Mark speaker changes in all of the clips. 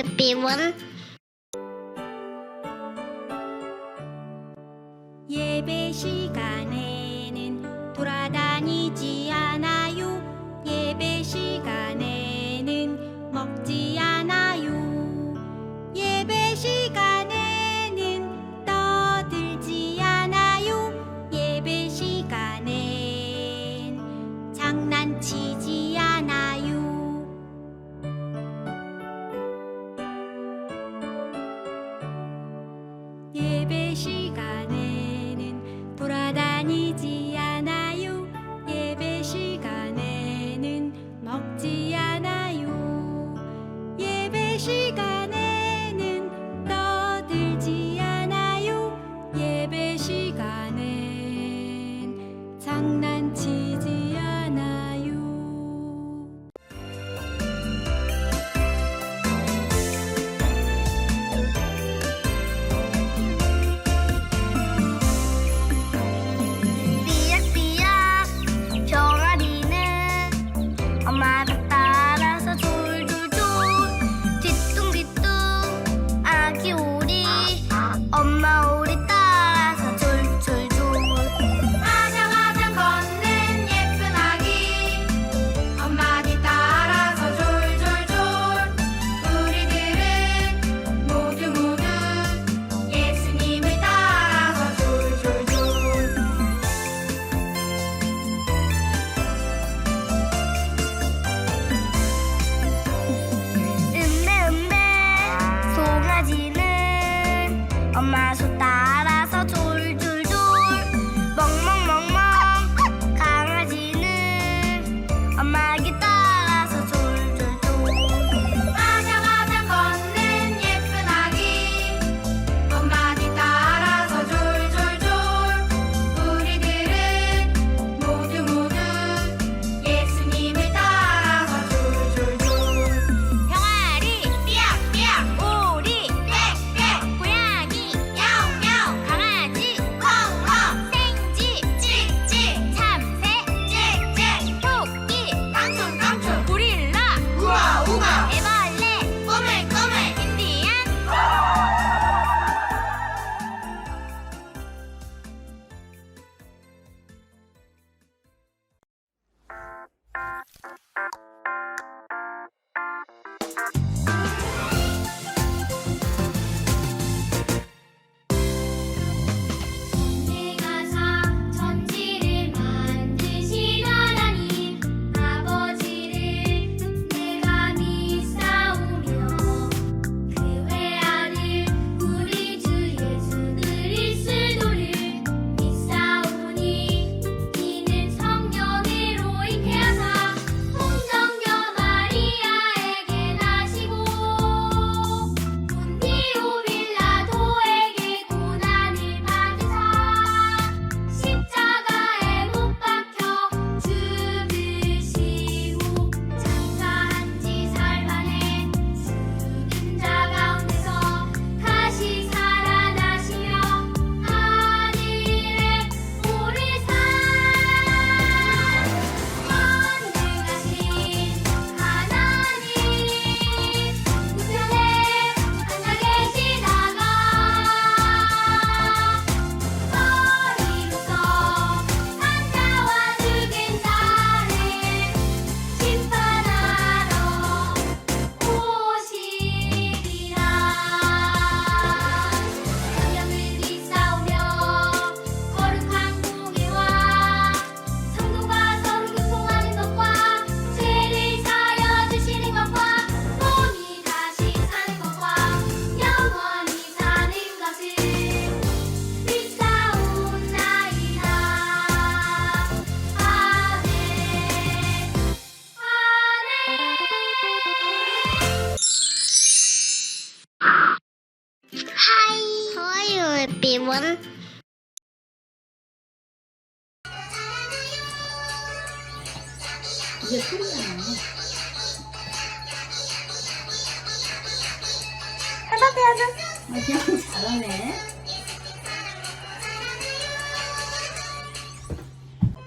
Speaker 1: everyone.
Speaker 2: 예배 시간에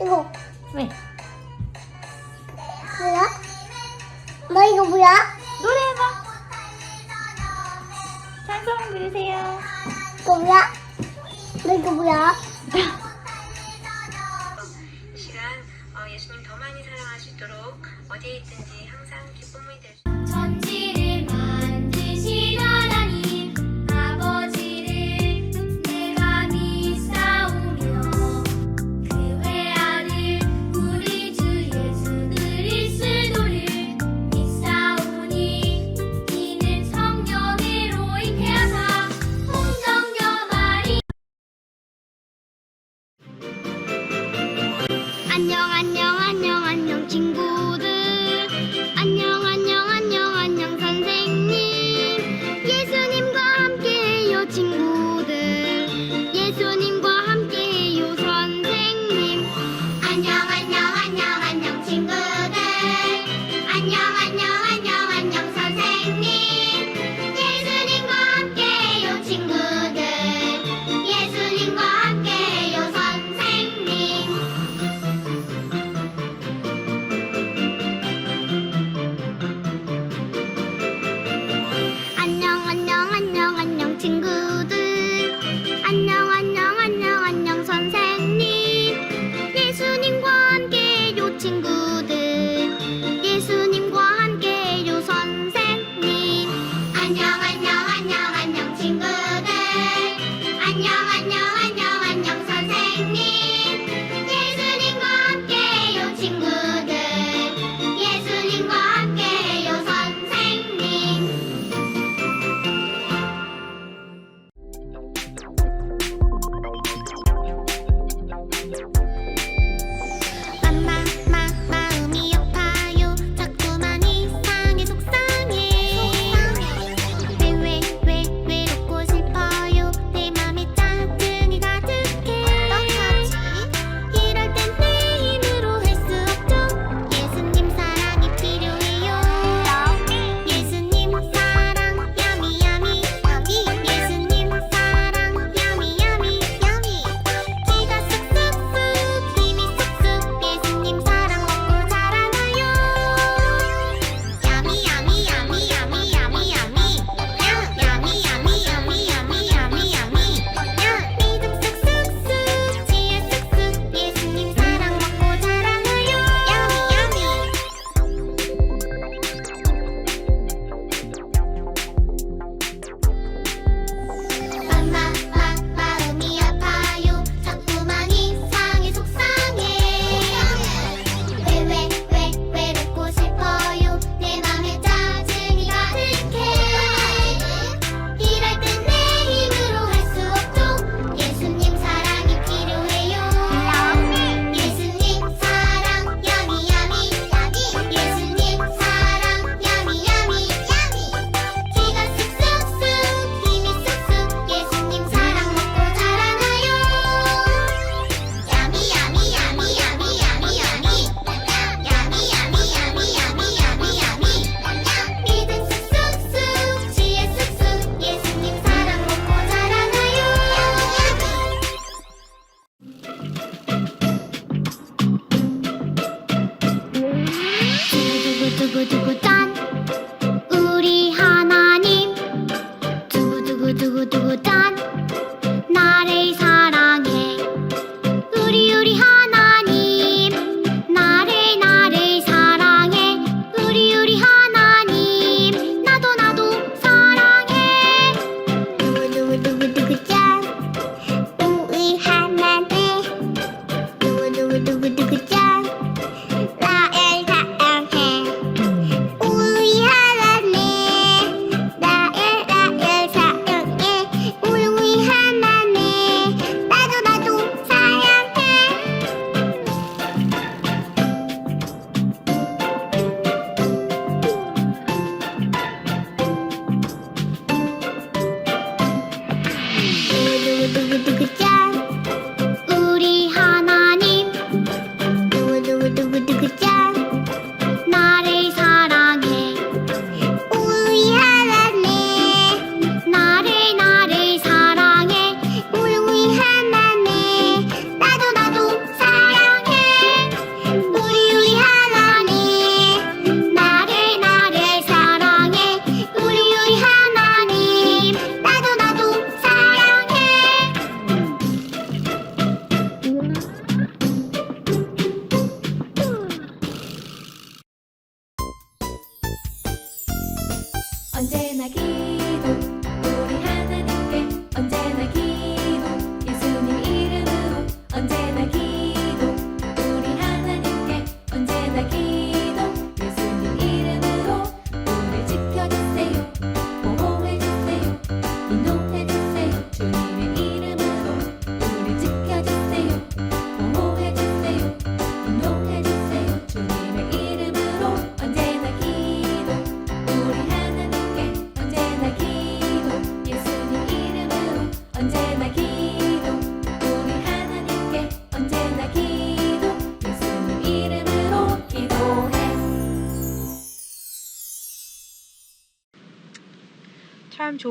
Speaker 2: 이거
Speaker 3: 왜?
Speaker 1: 뭐야? 뭐 이거 뭐야?
Speaker 3: 노래해봐. 찬송 부르세요.
Speaker 1: 이거 뭐야? 뭐 이거 뭐야?
Speaker 4: 시간 어, 예수님 더 많이 사랑하시도록 어디에 있든지
Speaker 1: 안녕 안녕
Speaker 5: do
Speaker 4: it.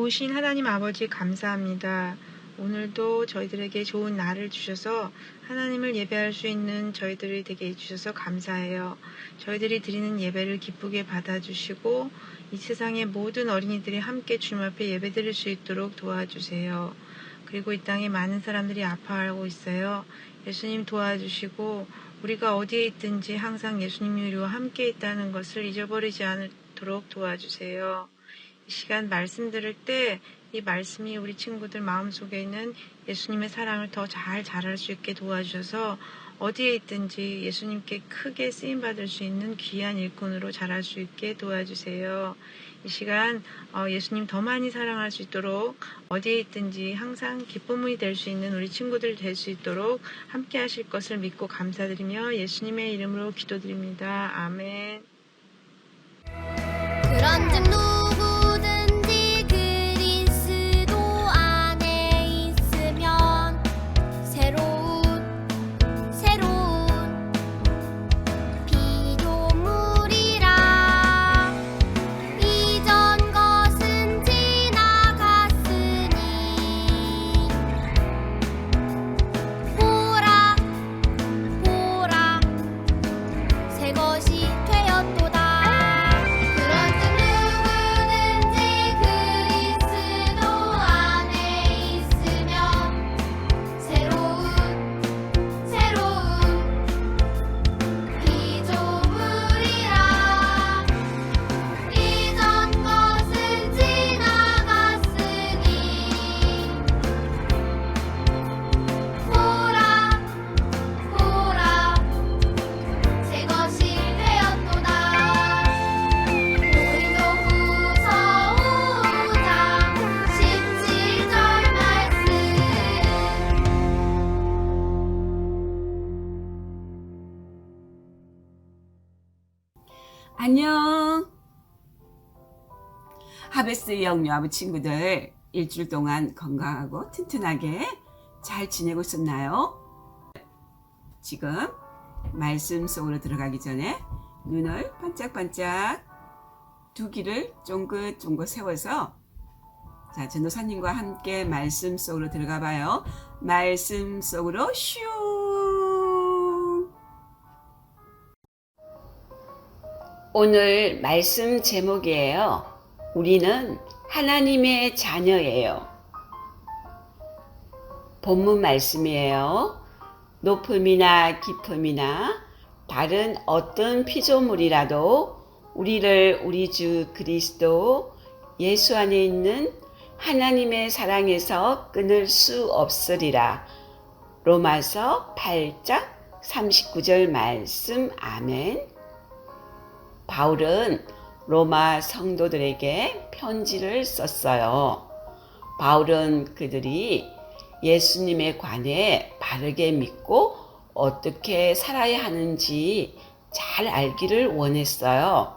Speaker 4: 좋으신 하나님 아버지 감사합니다. 오늘도 저희들에게 좋은 날을 주셔서 하나님을 예배할 수 있는 저희들이 되게 해주셔서 감사해요. 저희들이 드리는 예배를 기쁘게 받아주시고 이 세상의 모든 어린이들이 함께 주님 앞에 예배 드릴 수 있도록 도와주세요. 그리고 이 땅에 많은 사람들이 아파하고 있어요. 예수님 도와주시고 우리가 어디에 있든지 항상 예수님 우리와 함께 있다는 것을 잊어버리지 않도록 도와주세요. 이 시간 말씀 들을 때 이 말씀이 우리 친구들 마음속에 있는 예수님의 사랑을 더 잘 자랄 수 있게 도와주셔서 어디에 있든지 예수님께 크게 쓰임 받을 수 있는 귀한 일꾼으로 자랄 수 있게 도와주세요. 이 시간 어, 예수님 더 많이 사랑할 수 있도록 어디에 있든지 항상 기쁨이 될 수 있는 우리 친구들 될 수 있도록 함께 하실 것을 믿고 감사드리며 예수님의 이름으로 기도드립니다. 아멘.
Speaker 6: 하베스 영유아부 친구들 일주일 동안 건강하고 튼튼하게 잘 지내고 있었나요? 지금 말씀 속으로 들어가기 전에 눈을 반짝반짝 두 귀를 쫑긋쫑긋 세워서 자 전도사님과 함께 말씀 속으로 들어가 봐요. 말씀 속으로 슝. 오늘 말씀 제목이에요. 우리는 하나님의 자녀예요. 본문 말씀이에요. 높음이나 깊음이나 다른 어떤 피조물이라도 우리를 우리 주 그리스도 예수 안에 있는 하나님의 사랑에서 끊을 수 없으리라. 로마서 8장 39절 말씀 아멘. 바울은 로마 성도들에게 편지를 썼어요. 바울은 그들이 예수님에 관해 바르게 믿고 어떻게 살아야 하는지 잘 알기를 원했어요.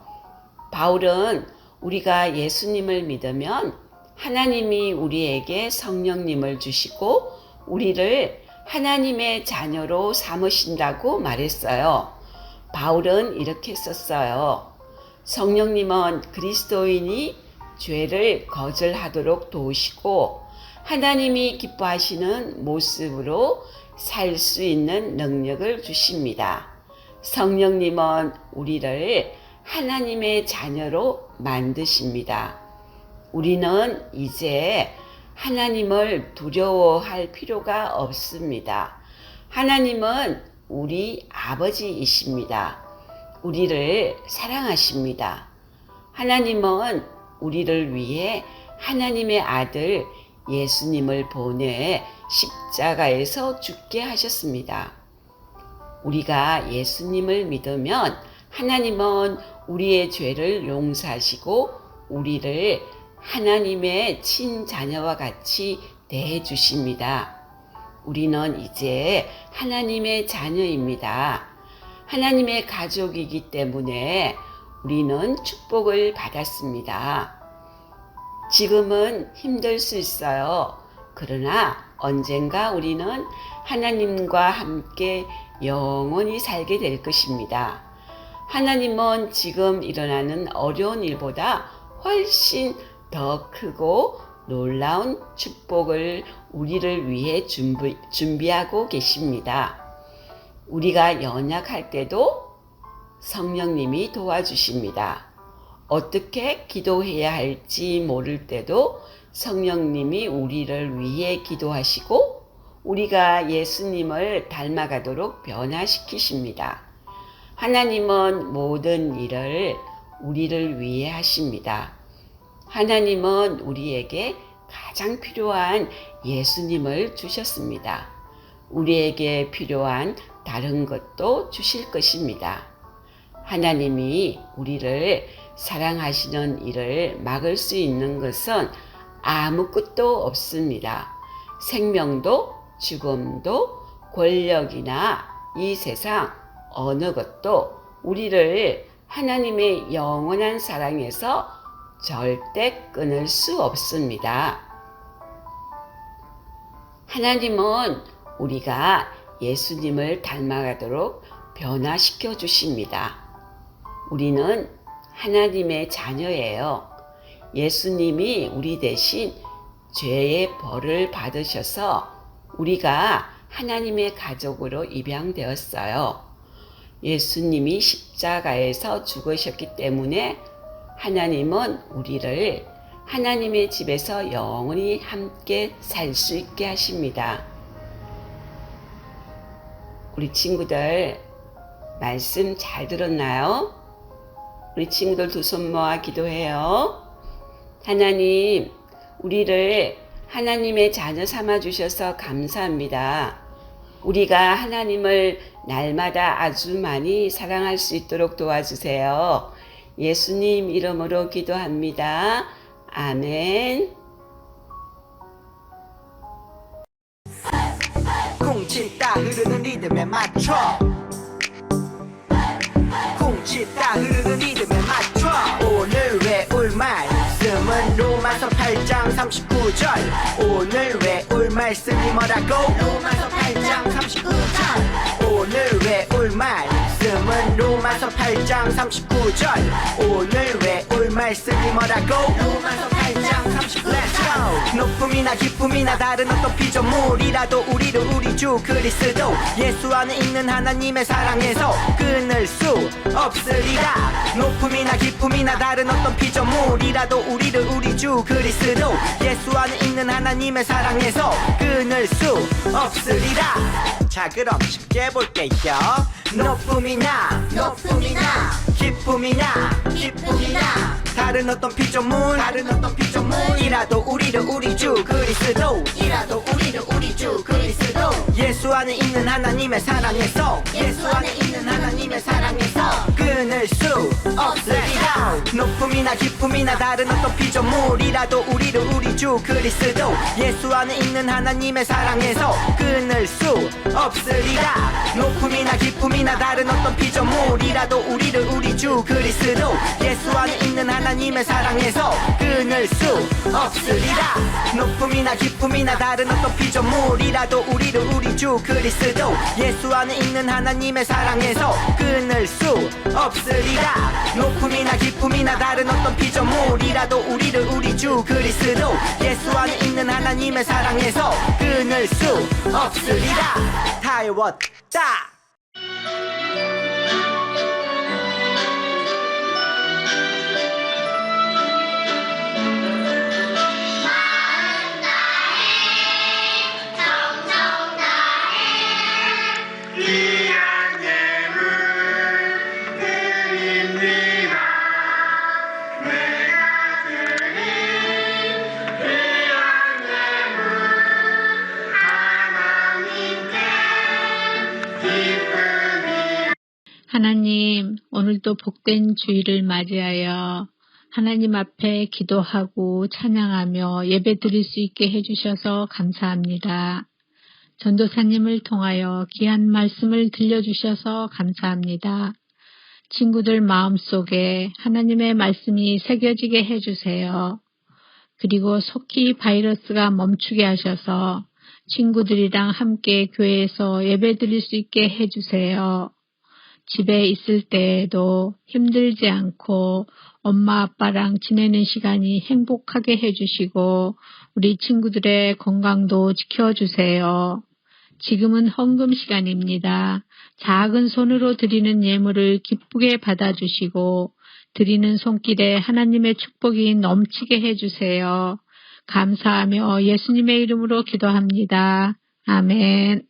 Speaker 6: 바울은 우리가 예수님을 믿으면 하나님이 우리에게 성령님을 주시고 우리를 하나님의 자녀로 삼으신다고 말했어요. 바울은 이렇게 썼어요. 성령님은 그리스도인이 죄를 거절하도록 도우시고 하나님이 기뻐하시는 모습으로 살 수 있는 능력을 주십니다. 성령님은 우리를 하나님의 자녀로 만드십니다. 우리는 이제 하나님을 두려워할 필요가 없습니다. 하나님은 우리 아버지이십니다. 우리를 사랑하십니다. 하나님은 우리를 위해 하나님의 아들 예수님을 보내 십자가에서 죽게 하셨습니다. 우리가 예수님을 믿으면 하나님은 우리의 죄를 용서하시고 우리를 하나님의 친자녀와 같이 대해 주십니다. 우리는 이제 하나님의 자녀입니다. 하나님의 가족이기 때문에 우리는 축복을 받았습니다. 지금은 힘들 수 있어요. 그러나 언젠가 우리는 하나님과 함께 영원히 살게 될 것입니다. 하나님은 지금 일어나는 어려운 일보다 훨씬 더 크고 놀라운 축복을 우리를 위해 준비, 준비하고 계십니다. 우리가 연약할 때도 성령님이 도와주십니다. 어떻게 기도해야 할지 모를 때도 성령님이 우리를 위해 기도하시고 우리가 예수님을 닮아가도록 변화시키십니다. 하나님은 모든 일을 우리를 위해 하십니다. 하나님은 우리에게 가장 필요한 예수님을 주셨습니다. 우리에게 필요한 다른 것도 주실 것입니다. 하나님이 우리를 사랑하시는 일을 막을 수 있는 것은 아무것도 없습니다. 생명도 죽음도 권력이나 이 세상 어느 것도 우리를 하나님의 영원한 사랑에서 절대 끊을 수 없습니다. 하나님은 우리가 예수님을 닮아가도록 변화시켜 주십니다. 우리는 하나님의 자녀예요. 예수님이 우리 대신 죄의 벌을 받으셔서 우리가 하나님의 가족으로 입양되었어요. 예수님이 십자가에서 죽으셨기 때문에 하나님은 우리를 하나님의 집에서 영원히 함께 살 수 있게 하십니다. 우리 친구들 말씀 잘 들었나요? 우리 친구들 두 손 모아 기도해요. 하나님, 우리를 하나님의 자녀 삼아 주셔서 감사합니다. 우리가 하나님을 날마다 아주 많이 사랑할 수 있도록 도와주세요. 예수님 이름으로 기도합니다. 아멘.
Speaker 7: 쿵치다 흐르는 리듬에 맞춰. 쿵치다 흐르는 리듬에 맞춰. 오늘 외울 말씀은 로마서 8장 39절. 오늘 외울 말씀이 뭐라고? 로마서 8장 39절. 오늘 외울 말씀은 로마서 8장 39절. 오늘 외울 말씀이 뭐라고? 로마서 8장 39절 높음이나 기쁨이나 다른 어떤 피조물이라도 우리를 우리 주 그리스도 예수 안에 있는 하나님의 사랑에서 끊을 수 없으리라. 높음이나 기쁨이나 다른 어떤 피조물이라도 우리를 우리 주 그리스도 예수 안에 있는 하나님의 사랑에서 끊을 수 없으리라. 자 그럼 쉽게 볼게요. 높음이나
Speaker 2: 높음이나
Speaker 7: 기쁨이나 기쁨이나 다른 어떤 피조물 다른 어떤 피조물이라도 우리를 우리 주 그리스도.
Speaker 2: 이라도 우리를 우리 주 그리스도.
Speaker 7: 예수 안에 있는 하나님의 사랑에서
Speaker 2: 예수 안에 있는 하나님의 사랑에서
Speaker 7: 끊을 수 없으리라 높음이나 기쁨이나 다른 어떤 피조물이라도 우리를 우리 주 그리스도 예수 안에 있는 하나님의 사랑에서 끊을 수 없으리라 높음이나 기쁨이나 다른 어떤 피조물이라도 우리를 우리 주 그리스도 예수 안에 있는 하나님의 사랑에서 끊을 수 없으리라 높음이나 기쁨이나 다른 어떤 피조물이라도 우리를 우리 주 그리스도 예수 안에 있는 하나님의 사랑에서 끊을 수 없으리라 높음이나 기쁨이나 다른 어떤 피조물이라도 우리를 우리 주 그리스도 예수 안에 있는 하나님의 사랑에서 끊을 수 없으리라 다 외웠다
Speaker 8: 오늘도 복된 주일을 맞이하여 하나님 앞에 기도하고 찬양하며 예배 드릴 수 있게 해주셔서 감사합니다. 전도사님을 통하여 귀한 말씀을 들려주셔서 감사합니다. 친구들 마음속에 하나님의 말씀이 새겨지게 해주세요. 그리고 속히 바이러스가 멈추게 하셔서 친구들이랑 함께 교회에서 예배 드릴 수 있게 해주세요. 집에 있을 때에도 힘들지 않고 엄마 아빠랑 지내는 시간이 행복하게 해주시고 우리 친구들의 건강도 지켜주세요. 지금은 헌금 시간입니다. 작은 손으로 드리는 예물을 기쁘게 받아주시고 드리는 손길에 하나님의 축복이 넘치게 해주세요. 감사하며 예수님의 이름으로 기도합니다. 아멘.